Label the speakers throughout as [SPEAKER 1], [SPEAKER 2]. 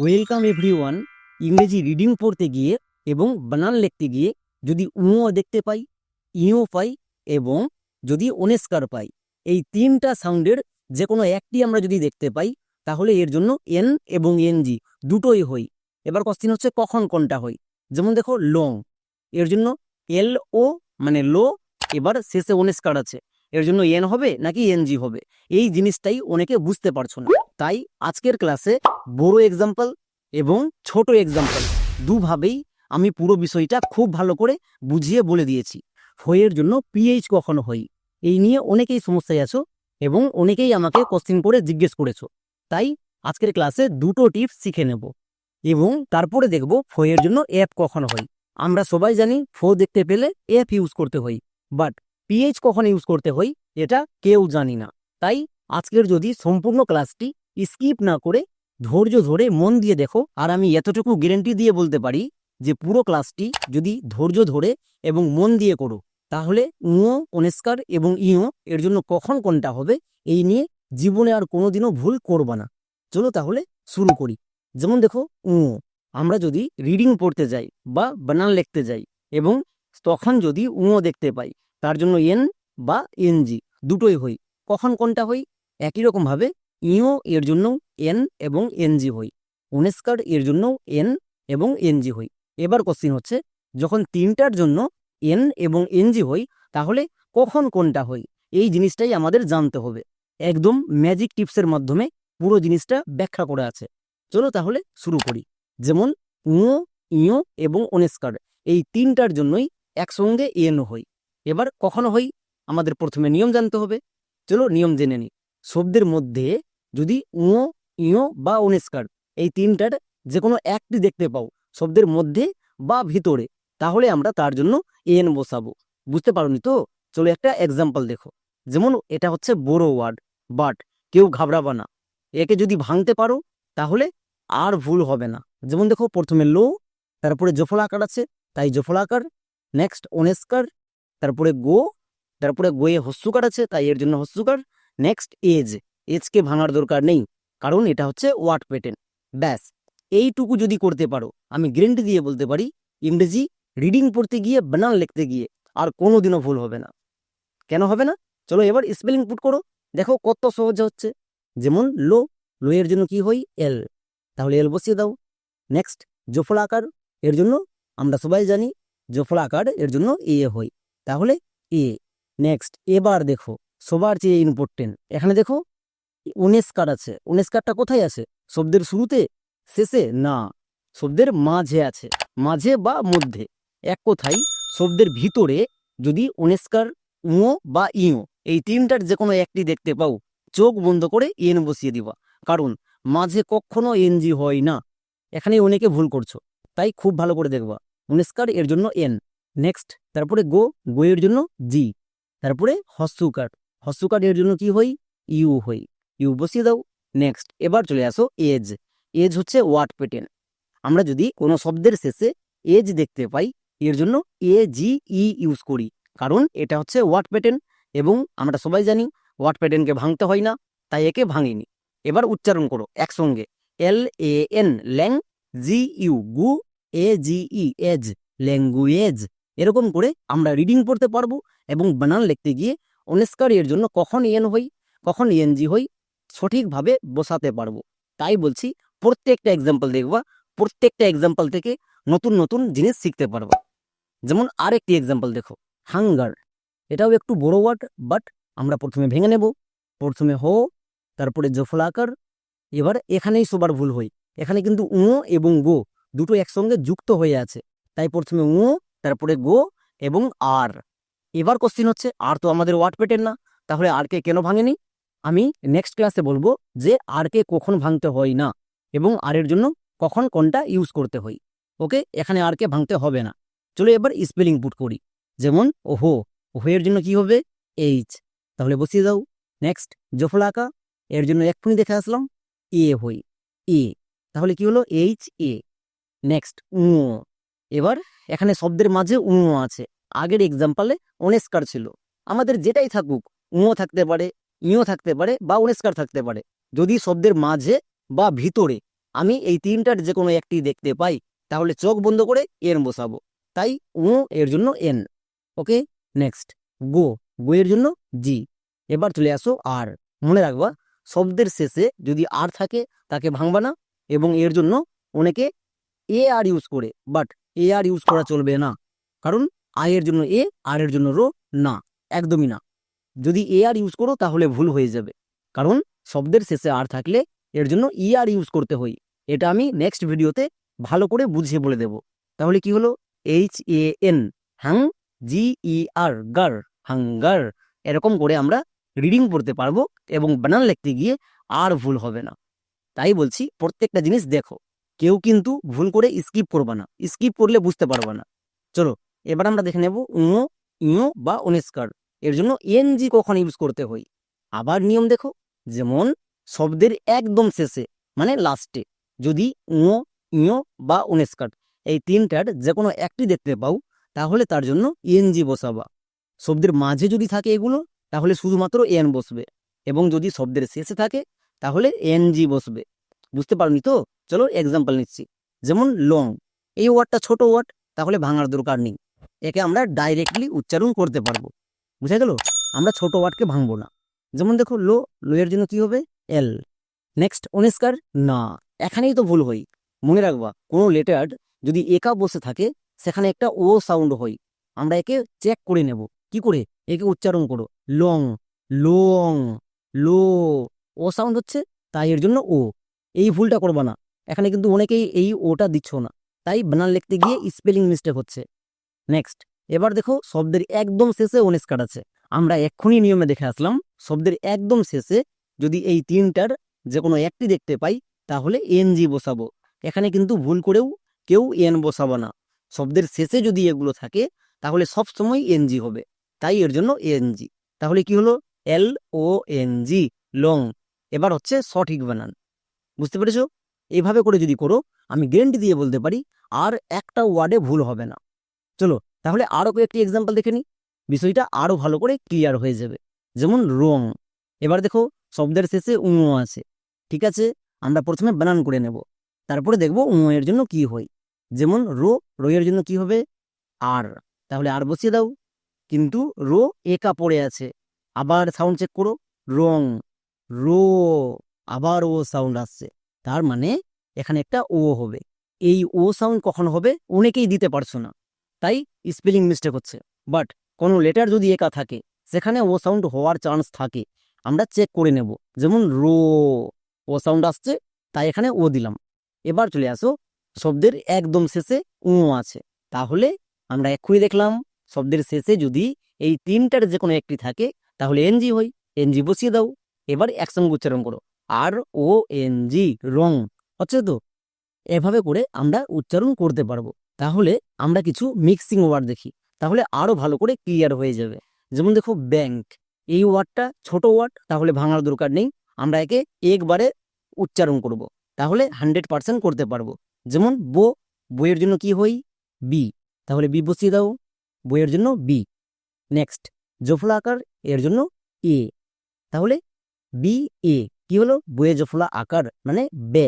[SPEAKER 1] Welcome everyone ইংরেজি reading পড়তে গিয়ে এবং বানান লিখতে গিয়ে যদি উঁও দেখতে পাই, ইও পাই এবং যদি ওনেস্কার পাই, এই তিনটা সাউন্ডের যে কোনো একটি আমরা যদি দেখতে পাই, তাহলে এর জন্য এন এবং এনজি দুটোই হই। এবার কোশ্চিন হচ্ছে কখন কোনটা হই? যেমন দেখো লং এর জন্য এল ও মানে লো, এবার শেষে ওনেস্কার আছে। এর জন্য এন হবে নাকি এনজি হবে? এই জিনিসটাই অনেকে বুঝতে পারছ না। তাই আজকের ক্লাসে বড় এক্সাম্পল এবং ছোট এক্সাম্পল দুভাবেই আমি পুরো বিষয়টা খুব ভালো করে বুঝিয়ে বলে দিয়েছি। হইয়ের জন্য পিএইচ কখনো হই এই নিয়ে অনেকেই সমস্যায় আছো এবং অনেকেই আমাকে কোশ্চিন করে জিজ্ঞেস করেছ। তাই আজকের ক্লাসে দুটো টিপস শিখে নেব এবং তারপরে দেখব ফয়ের জন্য অ্যাপ কখন হয় আমরা সবাই জানি ফো দেখতে পেলে অ্যাপ ইউজ করতে হয় বাট পিএইচ কখন ইউজ করতে হয় এটা কেউ জানি না। তাই আজকের যদি সম্পূর্ণ ক্লাসটি স্কিপ না করে ধৈর্য ধরে মন দিয়ে দেখো। আর আমি এতটুকু গ্যারেন্টি দিয়ে বলতে পারি যে পুরো ক্লাসটি যদি ধৈর্য ধরে এবং মন দিয়ে করো, তাহলে উঁও অনেস্কার এবং ইও এর জন্য কখন কোনটা হবে, এই নিয়ে জীবনে আর কোনোদিনও ভুল করবা না। চলো তাহলে শুরু করি। যেমন দেখো উঁও আমরা যদি রিডিং পড়তে যাই বা বানান লিখতে যাই এবং তখন যদি উঁও দেখতে পাই, তার জন্য এন বা এনজি দুটোই হই, কখন কোনটা হই? একই রকমভাবে ইও এর জন্য এন এবং এনজি হই। উনেস্কার এর জন্য এন এবং এনজি হই। এবার কোশ্চিন হচ্ছে, যখন তিনটার জন্য এন এবং এনজি হই, তাহলে কখন কোনটা হই? এই জিনিসটাই আমাদের জানতে হবে। একদম ম্যাজিক টিপসের মাধ্যমে পুরো জিনিসটা ব্যাখ্যা করে আছে। চলো তাহলে শুরু করি। যেমন উঁও ইও এবং অনেস্কার এই তিনটার জন্যই একসঙ্গে এন হই। এবার কখনো হই? আমাদের প্রথমে নিয়ম জানতে হবে। চলো নিয়ম জেনে নিই শব্দের মধ্যে যদি উঁও ইও বা অনেস্কার এই তিনটার যে কোনো একটি দেখতে পাও, শব্দের মধ্যে বা ভিতরে, তাহলে আমরা তার জন্য এন বসাবো। বুঝতে পারোনি তো? চলো একটা এক্সাম্পল দেখো। যেমন এটা হচ্ছে বড় ওয়ার্ড বাট কেউ ঘাবড়াবা না। একে যদি ভাঙতে পারো, তাহলে আর ভুল হবে না। যেমন দেখো, প্রথমে লো, তারপরে জফলা আকার আছে, তাই জফলা আকার। নেক্সট অনেস্কার তারপরে গো, তারপরে গোয়ে হস্যুকার আছে, তাই এর জন্য হস্যুকার নেক্সট এজ এজকে ভাঙার দরকার নেই। কারণ এটা হচ্ছে ওয়ার্ড প্যাটার্ন ব্যাস, এইটুকু যদি করতে পারো, আমি গ্যারেন্টি দিয়ে বলতে পারি, ইংরেজি রিডিং পড়তে গিয়ে, বানান লিখতে গিয়ে, আর কোনোদিনও ভুল হবে না। কেন হবে না? চলো এবার স্পেলিং পুট করো। দেখো কত সহজ হচ্ছে। যেমন লো লো এর জন্য কি হই এল। তাহলে এল বসিয়ে দাও। নেক্সট, জফলা আকার এর জন্য আমরা সবাই জানি, জফলা আকার এর জন্য এ হই তাহলে এ। নেক্সট, এবার দেখো, সবার চেয়ে ইম্পর্টেন্ট এখানে দেখো উনেস্কার আছে। উনেস্কারটা কোথায় আছে? শব্দের শুরুতে, শেষে না। শব্দের মাঝে আছে। মাঝে বা মধ্যে। এক কথায়? শব্দের ভিতরে যদি উনেস্কার উঁও বা ইও, এই তিনটার যে কোনো একটি দেখতে পাও, চোখ বন্ধ করে এন বসিয়ে দিবা। কারণ, মাঝে কখনো এনজি হয় না। এখানে অনেকে ভুল করছ। তাই খুব ভালো করে দেখবা। উনেস্কার এর জন্য এন। নেক্সট, তারপরে গো। গো এর জন্য জি। তারপরে হস্যুকার হস্যুকার এর জন্য কি হই ইউ হই ইউ বসিয়ে দাও নেক্সট এবার চলে আসো এজ এজ হচ্ছে ওয়ার্ড প্যাটার্ন আমরা যদি কোনো শব্দের শেষে এজ দেখতে পাই, এর জন্য এ জি ই ইউজ করি। কারণ এটা হচ্ছে ওয়ার্ড প্যাটার্ন এবং আমরা সবাই জানি ওয়ার্ড প্যাটার্নকে ভাঙতে হয় না, তাই একে ভাঙিনি। এবার উচ্চারণ করো একসঙ্গে। এল A N lung G U গু এ জি ই এজ ল্যাঙ্গুয়েজ এরকম করে আমরা রিডিং পড়তে পারব এবং বানান লিখতে গিয়ে অনেস্কার এর জন্য কখন এন হই, কখন এনজি হই সঠিকভাবে বসাতে পারব। তাই বলছি, প্রত্যেকটা এক্সাম্পল দেখবা, প্রত্যেকটা এক্সাম্পল থেকে নতুন নতুন জিনিস শিখতে পারবা। যেমন আরেকটি এক্সাম্পল দেখো হাঙ্গার এটাও একটু বড় ওয়ার্ড বাট আমরা প্রথমে ভেঙে নেব। প্রথমে হো তারপরে জফলাকার এবার এখানেই সবার ভুল হই এখানে কিন্তু উঁ এবং গো দুটো একসঙ্গে যুক্ত হয়ে আছে। তাই প্রথমে উঁ, তারপরে গো এবং আর। এবার কোশ্চিন হচ্ছে, আর তো আমাদের ওয়ার্ড পেটেন না, তাহলে আরকে কেন ভাঙেনি? আমি নেক্সট ক্লাসে বলব যে আরকে কখন ভাঙতে হয় না এবং আরের জন্য কখন কোনটা ইউজ করতে হয়। ওকে এখানে আরকে ভাঙতে হবে না। চলো এবার স্পেলিং পুট করি। যেমন ওহো ওহো এর জন্য কি হবে? এইচ তাহলে বসিয়ে দাও। নেক্সট জফলা আঁকা এর জন্য এক্ষুনি দেখে আসলাম। এ হই। এ তাহলে কি হলো? এইচ এ নেক্সট উঁ। এবার এখানে শব্দের মাঝে উঁ আছে। আগের এক্সাম্পলে অনেস্কার ছিল। আমাদের যেটাই থাকুক উঁ থাকতে পারে। ইও থাকতে পারে বা অনেস্কার থাকতে পারে। যদি শব্দের মাঝে বা ভিতরে আমি এই তিনটার যে কোনো একটি দেখতে পাই, তাহলে চোখ বন্ধ করে এন বসাবো। তাই উ এর জন্য এন। ওকে, নেক্সট। গো গো এর জন্য জি। এবার চলে আসো আর। মনে রাখবা, শব্দের শেষে যদি আর থাকে, তাকে ভাঙবা না এবং এর জন্য অনেকে এ আর ইউজ করে, বাট এ আর ইউজ করা চলবে না। কারণ আই এর জন্য এ, আর এর জন্য রো না, একদমই না। যদি এ আর ইউজ করো, তাহলে ভুল হয়ে যাবে। কারণ শব্দের শেষে আর থাকলে এর জন্য ই আর ইউজ করতে হয়। এটা আমি নেক্সট ভিডিওতে ভালো করে বুঝিয়ে বলে দেব। তাহলে কি হলো? H A N Hang G E R গার হাঙ্গার এরকম করে আমরা রিডিং পড়তে পারব এবং বানান লিখতে গিয়ে আর ভুল হবে না। তাই বলছি, প্রত্যেকটা জিনিস দেখো। কেউ কিন্তু ভুল করে স্কিপ করবা না। স্কিপ করলে বুঝতে পারবা না। চলো, এবার আমরা দেখে নেব, উঁ, ইঁ, বা অনিস্কার এর জন্য এনজি কখন ইউজ করতে হয়? আবার নিয়ম দেখো, যেমন শব্দের একদম শেষে মানে লাস্টে যদি উঁ ইঁ বা অনিস্কার এই তিনটার যে কোনো একটি দেখতে পাও, তাহলে তার জন্য এনজি বসাবা। শব্দের মাঝে যদি থাকে এগুলো, তাহলে শুধুমাত্র এন বসবে, এবং যদি শব্দের শেষে থাকে, তাহলে এনজি বসবে। বুঝতে পারোনি তো? চলো এক্সাম্পল নিচ্ছি। যেমন লং এই ওয়ার্ডটা ছোট ওয়ার্ড তাহলে ভাঙার দরকার নেই। একে আমরা ডাইরেক্টলি উচ্চারণ করতে পারব। বুঝা গেল? আমরা ছোট ওয়ার্ডকে ভাঙবো না। যেমন দেখো, লো লো এর জন্য কি হবে? এল। নেক্সট, অনিস্কার, না। এখানেই তো ভুল হই। মনে রাখবা, কোনো লেটার যদি একা বসে থাকে, সেখানে একটা ও সাউন্ড হয়। আমরা একে চেক করে নেব। কি করে? একে উচ্চারণ করো। লং লং, লো। ও সাউন্ড হচ্ছে তাই এর জন্য ও। এই ভুলটা করবা না। এখানে কিন্তু অনেকেই এই ওটা দিচ্ছ না। তাই বানান লিখতে গিয়ে স্পেলিং মিস্টেক হচ্ছে। নেক্সট এবার দেখো শব্দের একদম শেষে অনিস্কার আছে। আমরা এক্ষুনি নিয়মে দেখে আসলাম, শব্দের একদম শেষে যদি এই তিনটার যে কোনো একটি দেখতে পাই, তাহলে এনজি বসাবো। এখানে কিন্তু ভুল করেও কেউ এন বসাবো না। শব্দের শেষে যদি এগুলো থাকে, তাহলে সব সময় এনজি হবে। তাই এর জন্য এনজি তাহলে কি হলো? L O N G, long. এবার হচ্ছে সঠিক বানান। বুঝতে পেরেছ? এইভাবে করে যদি করো, আমি গ্যারেন্টি দিয়ে বলতে পারি, আর একটা ওয়ার্ডে ভুল হবে না। চলো তাহলে আরও কয়েকটি এক্সাম্পল দেখে নিই। বিষয়টা আরও ভালো করে ক্লিয়ার হয়ে যাবে। যেমন রং। এবার দেখো, শব্দের শেষে উঁ আছে। ঠিক আছে? আমরা প্রথমে বানান করে নেব। তারপরে দেখব এর জন্য কি হয়। যেমন রো রো এর জন্য কি হবে? আর। তাহলে আর বসিয়ে দাও। কিন্তু রো একা পড়ে আছে। আবার সাউন্ড চেক করো। রং। রো। আবার ও সাউন্ড আসছে। তার মানে এখানে একটা ও হবে। এই ও সাউন্ড কখন হবে? অনেকেই দিতে পারছ না। তাই স্পেলিং মিস্টেক হচ্ছে। বাট কোনো লেটার যদি একা থাকে, সেখানে ও সাউন্ড হওয়ার চান্স থাকে। আমরা চেক করে নেব। যেমন রো ও সাউন্ড আসছে, তাই এখানে ও দিলাম। এবার চলে আসো, শব্দের একদম শেষে উ আছে। তাহলে আমরা এক্ষুনি দেখলাম, শব্দের শেষে যদি এই তিনটার যে কোনো একটি থাকে, তাহলে এনজি হয়। এনজি বসিয়ে দাও। এবার একসঙ্গে উচ্চারণ করো। R O N G wrong. হচ্ছে তো? এভাবে করে আমরা উচ্চারণ করতে পারব। তাহলে আমরা কিছু মিক্সিং ওয়ার্ড দেখি। তাহলে আরও ভালো করে ক্লিয়ার হয়ে যাবে। যেমন দেখো ব্যাংক এই ওয়ার্ডটা ছোট ওয়ার্ড তাহলে ভাঙার দরকার নেই। আমরা একে একবারে উচ্চারণ করব। তাহলে হান্ড্রেড পার্সেন্ট করতে পারব। যেমন বো, বইয়ের জন্য কি হই? বি তাহলে বি বসিয়ে দাও। বইয়ের জন্য বি নেক্সট জফলা আকার, এর জন্য এ তাহলে বি এ কি হলো? বইয়ে জফলা আকার মানে বে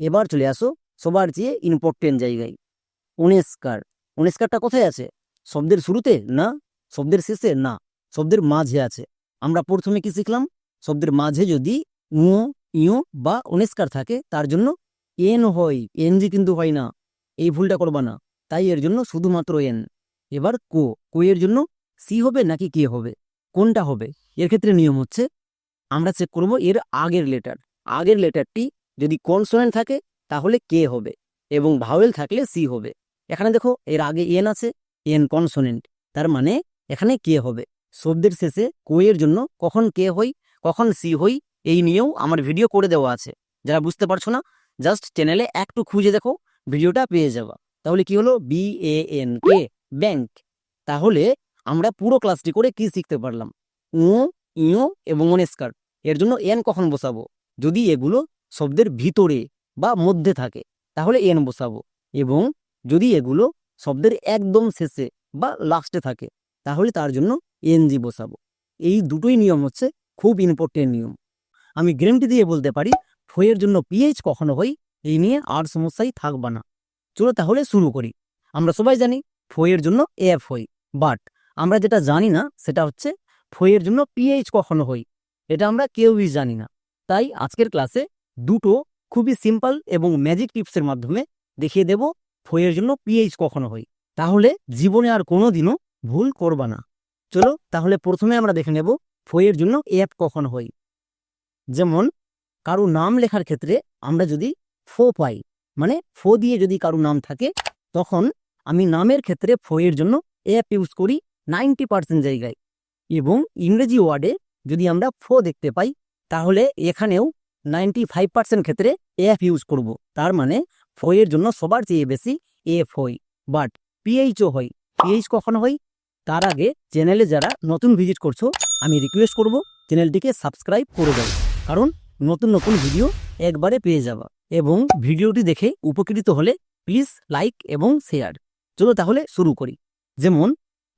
[SPEAKER 1] এবার চলে আসো সবার চেয়ে ইম্পর্টেন্ট জায়গায়। উনিস্কার। উনিস্কারটা কোথায় আছে? শব্দের শুরুতে না, শব্দের শেষে না, শব্দের মাঝে আছে। আমরা প্রথমে কি শিখলাম? শব্দের মাঝে যদি উ ইউ বা উনিস্কার থাকে, তার জন্য এন হয়। এন এনজি কিন্তু হয় না, এই ভুলটা করবা না। তাই এর জন্য শুধুমাত্র এন। এবার কো কো এর জন্য সি হবে নাকি কে হবে? কোনটা হবে? এর ক্ষেত্রে নিয়ম হচ্ছে, আমরা চেক করব এর আগের লেটার আগের লেটারটি যদি কনসোনেন্ট থাকে, তাহলে কে হবে? এবং ভাওয়েল থাকলে সি হবে। এখানে দেখো, এর আগে এন আছে, এন কনসোনেন্ট। তার মানে এখানে কে হবে? শব্দের শেষে কোয়ের জন্য কখন কে হই, কখন সি হই, এই নিয়েও আমার ভিডিও করে দেওয়া আছে। যারা বুঝতে পারছ না, জাস্ট চ্যানেলে একটু খুঁজে দেখো, ভিডিওটা পেয়ে যাবা। তাহলে কি হলো? B, A, N, K, bank. তাহলে আমরা পুরো ক্লাসটি করে কি শিখতে পারলাম? উ ইও এবং অনেস্কার এর জন্য এন কখন বসাবো? যদি এগুলো শব্দের ভিতরে বা মধ্যে থাকে, তাহলে এন বসাবো। এবং যদি এগুলো শব্দের একদম শেষে বা লাস্টে থাকে, তাহলে তার জন্য এনজি বসাবো। এই দুটোই নিয়ম হচ্ছে খুব ইম্পর্টেন্ট নিয়ম। আমি গ্যারেন্টি দিয়ে বলতে পারি ফয়ের জন্য পিএইচ কখনো হই এই নিয়ে আর সমস্যাই থাকবে না। চলো তাহলে শুরু করি। আমরা সবাই জানি ফোয়ের জন্য এফ হই বাট আমরা যেটা জানি না, সেটা হচ্ছে ফোয়ের জন্য পিএইচ কখনো হই এটা আমরা কেউই জানি না। তাই আজকের ক্লাসে দুটো খুবই সিম্পল এবং ম্যাজিক টিপসের মাধ্যমে দেখিয়ে দেব ফোয়ের জন্য পিএইচ কখনো হই। তাহলে জীবনে আর কোনো দিনও ভুল করবা না। চলো তাহলে প্রথমে আমরা দেখে নেব ফোয়ের জন্য এফ কখন হই। যেমন, কারও নাম লেখার ক্ষেত্রে আমরা যদি ফো পাই মানে ফো দিয়ে যদি কারও নাম থাকে, তখন আমি নামের ক্ষেত্রে ফোয়ের জন্য এফ ইউজ করি নাইনটি পার্সেন্ট জায়গায়। এবং ইংরেজি ওয়ার্ডে যদি আমরা ফো দেখতে পাই, তাহলে এখানেও নাইনটি ফাইভ পার্সেন্ট ক্ষেত্রে এফ ইউজ করব। তার মানে ফোয়ের জন্য সবার চেয়ে বেশি এফ হই বাট পিএইচও হয়। পিএইচ কখন হয়? তার আগে চ্যানেলে যারা নতুন ভিজিট করছ, আমি রিকোয়েস্ট করব চ্যানেলটিকে সাবস্ক্রাইব করে দাও। কারণ নতুন নতুন ভিডিও একবারে পেয়ে যাবা। এবং ভিডিওটি দেখে উপকৃত হলে প্লিজ লাইক এবং শেয়ার চলো তাহলে শুরু করি। যেমন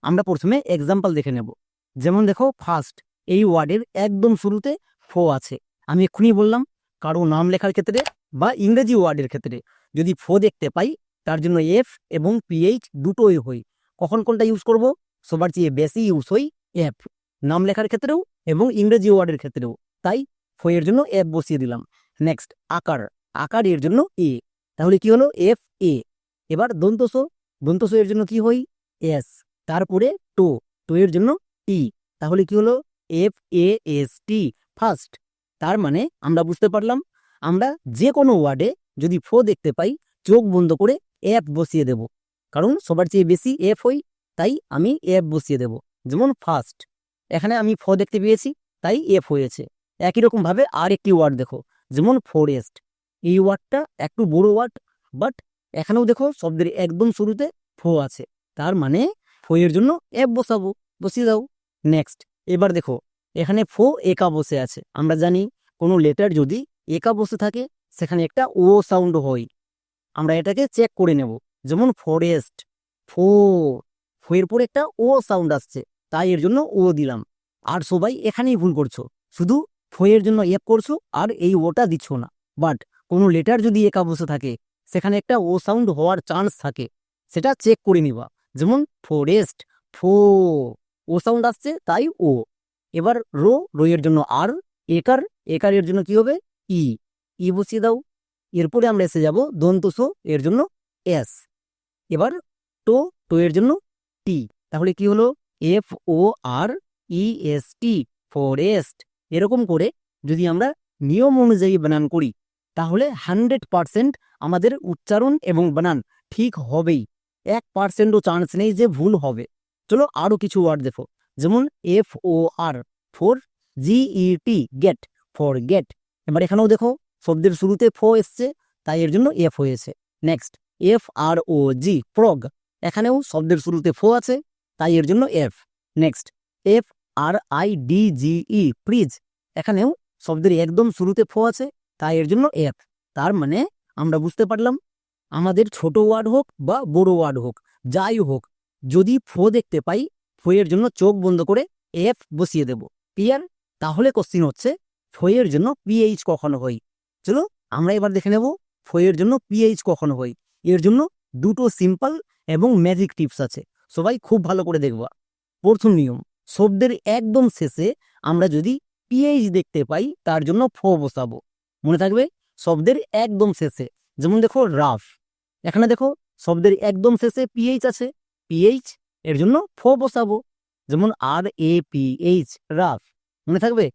[SPEAKER 1] আমরা প্রথমে এক্সাম্পল দেখে নেব। যেমন দেখো ফার্স্ট এই ওয়ার্ডের একদম শুরুতে ফো আছে। আমি এক্ষুনি বললাম, কারও নাম লেখার ক্ষেত্রে বা ইংরেজি ওয়ার্ডের ক্ষেত্রে। যদি ফো দেখতে পাই, তার জন্য এফ এবং পিএইচ দুটোই হই। কখন কোনটা ইউজ করব? সবার চেয়ে বেশি ইউজ হই এফ নাম লেখার ক্ষেত্রেও এবং ইংরেজি ওয়ার্ডের ক্ষেত্রেও। তাই ফয়ের জন্য এফ বসিয়ে দিলাম। নেক্সট আকার। আকার এর জন্য এ তাহলে কি হলো? এফ এ এবার দন্তস। দন্তস এর জন্য কি হই? এস তারপরে টো। টো এর জন্য টি তাহলে কি হলো? F A S T first তার মানে আমরা বুঝতে পারলাম, আমরা যে কোনো ওয়ার্ডে যদি ফো দেখতে পাই, চোখ বন্ধ করে এফ বসিয়ে দেব। কারণ সবার চেয়ে বেশি এফ হই তাই আমি এফ বসিয়ে দেব। যেমন ফার্স্ট এখানে আমি ফ দেখতে পেয়েছি, তাই এফ হয়েছে। একই রকমভাবে আর একটি ওয়ার্ড দেখো, যেমন ফরেস্ট এই ওয়ার্ডটা একটু বড় ওয়ার্ড বাট এখানেও দেখো শব্দের একদম শুরুতে ফো আছে। তার মানে ফো এর জন্য এফ বসাবো, বসিয়ে দাও। নেক্সট এবার দেখো, এখানে ফো একা বসে আছে। আমরা জানি কোনো লেটার যদি একা বসে থাকে সেখানে একটা ও সাউন্ড হয়। আমরা এটাকে চেক করে নেব। যেমন ফরেস্ট ফো ফো এর পরে একটা ও সাউন্ড আসছে। তাই এর জন্য ও দিলাম। আর সবাই এখানেই ভুল করছ। শুধু ফয়ের জন্য এপ করছ আর এই ওটা দিচ্ছ না। বাট কোনো লেটার যদি একা বসে থাকে, সেখানে একটা ও সাউন্ড হওয়ার চান্স থাকে। সেটা চেক করে নিবা। যেমন ফরেস্ট ফো ও সাউন্ড আসছে তাই ও। এবার রো রো এর জন্য আর একার একার এর জন্য কি হবে? ই ই বসিয়ে দাও এরপরে আমরা এসে যাব দন্তসো, এর জন্য এস। এবার টো টো এর জন্য টি। তাহলে কি হলো? F O R E S T, forest. এরকম করে যদি আমরা নিয়ম অনুযায়ী বানান করি, তাহলে হান্ড্রেড পারসেন্ট আমাদের উচ্চারণ এবং বানান ঠিক হবেই। এক পার্সেন্টও চান্স নেই যে ভুল হবে। চলো আরও কিছু ওয়ার্ড দেখো। যেমন F O R, for G E T, get for get এবার এখানেও দেখো শব্দের শুরুতে ফো এসছে, তাই এর জন্য এফ হয়েছে। নেক্সট এফ আর ও জি প্রগ এখানেও শব্দের শুরুতে ফো আছে, তাই এর জন্য F. Next F R I D G E fridge এখানেও শব্দের একদম শুরুতে ফো আছে, তাই এর জন্য এফ। তার মানে আমরা বুঝতে পারলাম, আমাদের ছোট ওয়ার্ড হোক বা বড় ওয়ার্ড হোক, যাই হোক, যদি ফো দেখতে পাই, ফো এর জন্য চোখ বন্ধ করে এফ বসিয়ে দেব। ক্লিয়ার তাহলে কোশ্চিন হচ্ছে ফোয়ের জন্য পিএইচ কখনো হই চলো আমরা এবার দেখে নেব ফোয়ের জন্য পিএইচ কখনো হই এর জন্য দুটো সিম্পল এবং ম্যাজিক টিপস আছে। সবাই খুব ভালো করে দেখবা। প্রথম নিয়ম, শব্দের একদম শেষে আমরা যদি পিএইচ দেখতে পাই, তার জন্য ফো বসাবো। মনে থাকবে? শব্দের একদম শেষে, যেমন দেখো রাফ এখানে দেখো, শব্দের একদম শেষে পিএইচ আছে। পিএইচ এর জন্য ফো বসাবো। যেমন R A P H rough মনে থাকবে?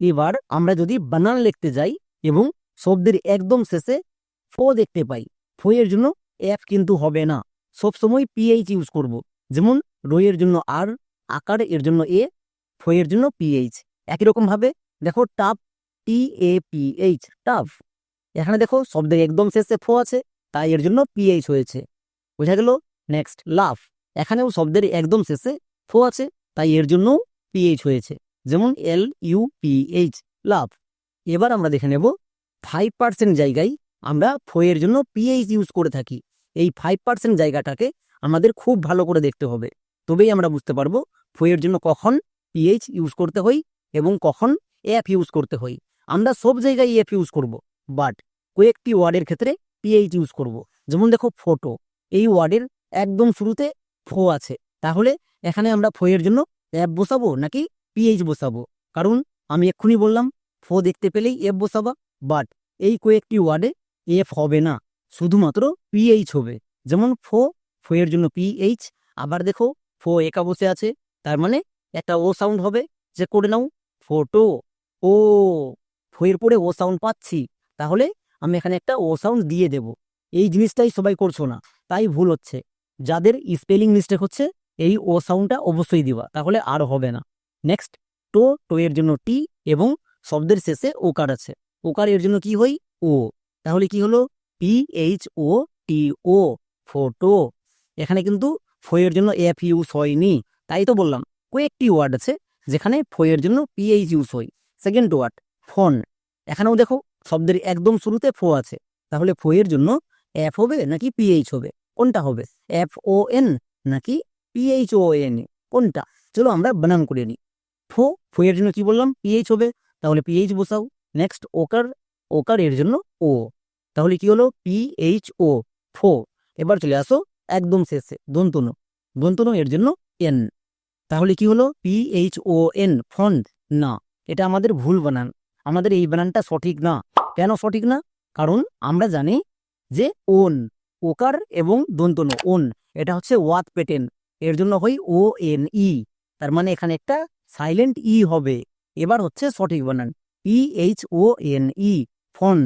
[SPEAKER 1] এবার আমরা যদি বানান লিখতে যাই এবং শব্দের একদম শেষে ফো দেখতে পাই। ফো এর জন্য এফ কিন্তু হবে না। সবসময় পিএইচ ইউজ করব। যেমন রোয়ের জন্য আর, আকার এর জন্য এ, ফো এর জন্য পিএইচ। একই রকম ভাবে দেখো tough T A P H tough. এখানে দেখো শব্দের একদম শেষে ফো আছে, তাই এর জন্য পিএইচ হয়েছে। বোঝা গেল? নেক্সট, লাফ। এখানেও শব্দের একদম শেষে ফো আছে, তাই এর জন্য পিএইচ হয়েছে। যেমন L U P H love এবার আমরা দেখে নেব ফাইভ পার্সেন্ট জায়গায় আমরা ফোয়ের জন্য পিএইচ ইউজ করে থাকি। এই ফাইভ পার্সেন্ট জায়গাটাকে আমাদের খুব ভালো করে দেখতে হবে। তবেই আমরা বুঝতে পারব ফোয়ের জন্য কখন পিএইচ ইউজ করতে হই এবং কখন এফ ইউজ করতে হই আমরা সব জায়গায় এফ ইউজ করব বাট কয়েকটি ওয়ার্ডের ক্ষেত্রে পিএইচ ইউজ করব। যেমন দেখো ফটো এই ওয়ার্ডের একদম শুরুতে ফো আছে। তাহলে এখানে আমরা ফো এর জন্য অ্যাপ বসাবো নাকি পিএইচ বসাবো? কারণ আমি এক্ষুনি বললাম ফো দেখতে পেলেই এফ বসাবা। বাট এই কয়েকটি ওয়ার্ডে এফ হবে না। শুধুমাত্র পিএইচ হবে। যেমন ফো ফো এর জন্য পিএইচ আবার দেখো, ফো একা বসে আছে। তার মানে একটা ও সাউন্ড হবে। যে করে নাও ফটো ও, ফো এর পরে ও সাউন্ড পাচ্ছি। তাহলে আমি এখানে একটা ও সাউন্ড দিয়ে দেব। এই জিনিসটাই সবাই করছ না। তাই ভুল হচ্ছে। যাদের স্পেলিং মিস্টেক হচ্ছে, এই ও সাউন্ডটা অবশ্যই দিবা। তাহলে আর হবে না। নেক্সট টো টো এর জন্য টি এবং শব্দের শেষে ওকার আছে। ওকার এর জন্য কি হই? ও। তাহলে কি হলো? P H O T O photo এখানে কিন্তু ফয়ের জন্য এফ ইউজ হয়নি। তাই তো বললাম, কয়েকটি ওয়ার্ড আছে যেখানে ফয়ের জন্য পিএইচ ইউজ হয়। সেকেন্ড ওয়ার্ড ফোন এখানেও দেখো, শব্দের একদম শুরুতে ফো আছে। তাহলে ফয়ের জন্য এফ হবে নাকি পিএইচ হবে? কোনটা হবে? এফ ও এন নাকি পিএইচ ও এন কোনটা? চলো আমরা বানান করে নিই ফো ফয়ের জন্য কি বললাম? পিএইচ হবে। তাহলে পিএইচ বসাও। নেক্সট ওকার ওকার এর জন্য ও। তাহলে কি হলো? পিএইচ ও ফো। এবার চলে আসো একদম শেষে, দন্তনু। দন্তনু এর জন্য এন তাহলে কি হলো? পিএইচ ও এন ফন্ড না। এটা আমাদের ভুল বানান। আমাদের এই বানানটা সঠিক না। কেন সঠিক না? কারণ আমরা জানি যে ওন ওকার এবং দন্তনু ওন এটা হচ্ছে ওয়াত পেটেন এর জন্য হয় ও এন ই তার মানে এখানে একটা সাইলেন্ট ই হবে। এবার হচ্ছে সঠিক বানান। P H O N E phone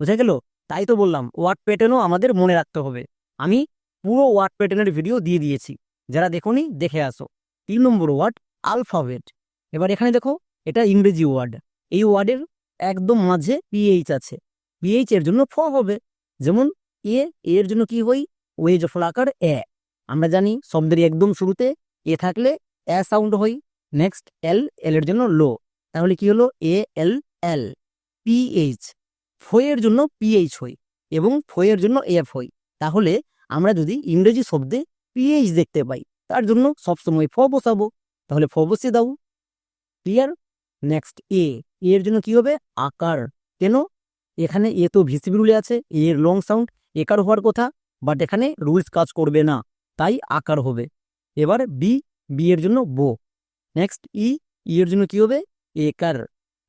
[SPEAKER 1] বুঝা গেল? তাই তো বললাম ওয়ার্ড প্যাটার্নও আমাদের মনে রাখতে হবে। আমি পুরো ওয়ার্ড প্যাটার্নের ভিডিও দিয়ে দিয়েছি। যারা দেখোনি, দেখে আসো। তিন নম্বর ওয়ার্ড আলফাবেট এবার এখানে দেখো, এটা ইংরেজি ওয়ার্ড এই ওয়ার্ডের একদম মাঝে পিএইচ আছে। পিএইচ এর জন্য ফ হবে। যেমন এ এর জন্য কি হই ওয়েজ অফ আকার এ আমরা জানি শব্দের একদম শুরুতে এ থাকলে এ সাউন্ড হই নেক্সট এল এল এর জন্য লো তাহলে কি হলো? এ এল এল পিএইচ ফয়ের জন্য পিএইচ হই এবং ফয়ের জন্য এফ হই তাহলে আমরা যদি ইংরেজি শব্দে পিএইচ দেখতে পাই, তার জন্য সবসময় ফ বসাবো। তাহলে ফ বসিয়ে দাও। ক্লিয়ার নেক্সট এ এর জন্য কি হবে? আকার। কেন? এখানে এ তো ভিসিবি রুলে আছে। এর লং সাউন্ড একার হওয়ার কথা বাট এখানে রুলস কাজ করবে না। তাই আকার হবে। এবার বি বি এর জন্য বো। নেক্সট ই ই এর জন্য কি হবে? একার,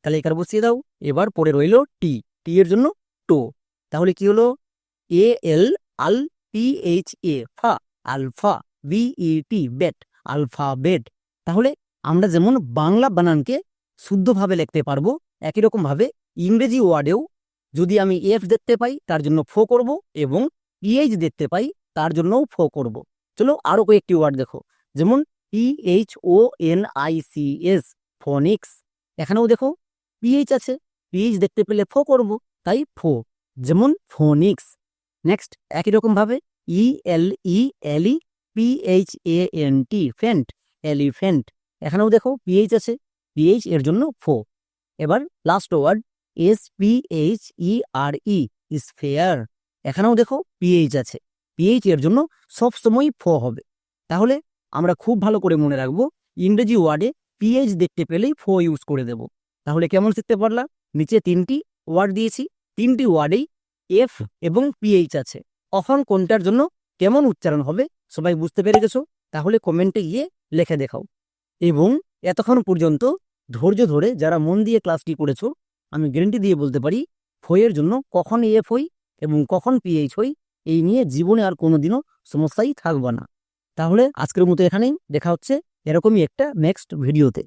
[SPEAKER 1] তাহলে একার বসিয়ে দাও। এবার পরে রইল টি টি এর জন্য টো। তাহলে কি হলো? এ এল আল পি এইচ এ ফা, alpha B E T bet alphabet তাহলে আমরা যেমন বাংলা বানানকে শুদ্ধভাবে লিখতে পারব, একই রকমভাবে ইংরেজি ওয়ার্ডেও যদি আমি এফ দেখতে পাই, তার জন্য ফো করব এবং পিএইচ দেখতে পাই, তার জন্যও ফো করব। চলো আরও কয়েকটি ওয়ার্ড দেখো। যেমন PH O N I C S phonics এখানেও দেখো পিএইচ আছে। পিএইচ দেখতে পেলে ফো করব, তাই ফো। যেমন ফোনিক্স। নেক্সট একই রকমভাবে E L E L E P H A N ফেন্ট elephant এখানেও দেখো পিএইচ আছে। পিএইচ এর জন্য ফো। এবার last word S P H E R E sphere এখানেও দেখো পিএইচ আছে। পিএইচ এর জন্য সবসময় ফো হবে। তাহলে আমরা খুব ভালো করে মনে রাখব ইংরেজি ওয়ার্ডে পিএইচ দেখতে পেলেই ফো ইউজ করে দেব। তাহলে কেমন শিখতে পারলাম? নিচে তিনটি ওয়ার্ড দিয়েছি। তিনটি ওয়ার্ডেই এফ এবং পিএইচ আছে। কখন কোনটার জন্য কেমন উচ্চারণ হবে সবাই বুঝতে পেরে গেছো? তাহলে কমেন্টে গিয়ে লেখে দেখাও। এবং এতক্ষণ পর্যন্ত ধৈর্য ধরে যারা মন দিয়ে ক্লাসটি করেছ, আমি গ্যারেন্টি দিয়ে বলতে পারি ফইয়ের জন্য কখন এফ হই এবং কখন পিএইচ হই, এই নিয়ে জীবনে আর কোনোদিনও সমস্যাই থাকবে না। তাহলে আজকের মতো এখানেই। দেখা হচ্ছে এরকমই একটা নেক্সট ভিডিওতে